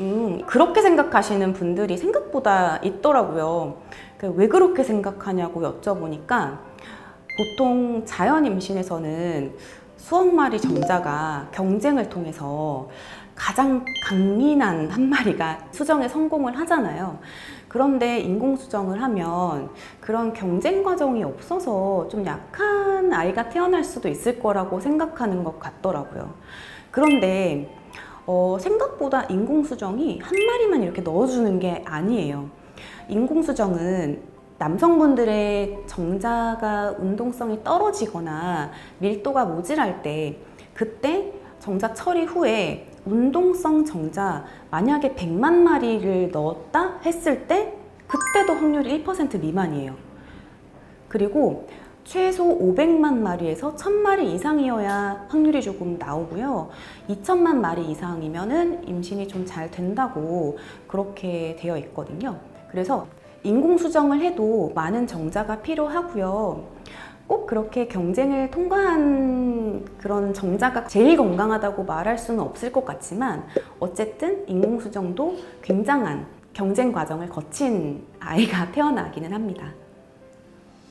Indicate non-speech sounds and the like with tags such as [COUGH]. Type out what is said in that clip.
음, 그렇게 생각하시는 분들이 생각보다 있더라고요. 그왜 그렇게 생각하냐고 여쭤보니까 보통 자연 임신에서는 수억 마리 정자가 경쟁을 통해서 가장 강인한 한 마리가 수정에 성공을 하잖아요. 그런데 인공 수정을 하면 그런 경쟁 과정이 없어서 좀 약한 아이가 태어날 수도 있을 거라고 생각하는 것 같더라고요. 그런데 어, 생각보다 인공 수정이 한 마리만 이렇게 넣어주는 게 아니에요. 인공 수정은 남성분들의 정자가 운동성이 떨어지거나 밀도가 모질할 때 그때 정자 처리 후에 운동성 정자 만약에 100만 마리를 넣었다 했을 때 그때도 확률이 1% 미만이에요. 그리고 최소 500만 마리에서 1000마리 이상이어야 확률이 조금 나오고요. 2000만 마리 이상이면은 임신이 좀 잘 된다고 그렇게 되어 있거든요. 그래서 인공 수정을 해도 많은 정자가 필요하고요. 꼭 그렇게 경쟁을 통과한 그런 정자가 제일 건강하다고 말할 수는 없을 것 같지만 어쨌든 인공 수정도 굉장한 경쟁 과정을 거친 아이가 [LAUGHS] 태어나기는 합니다.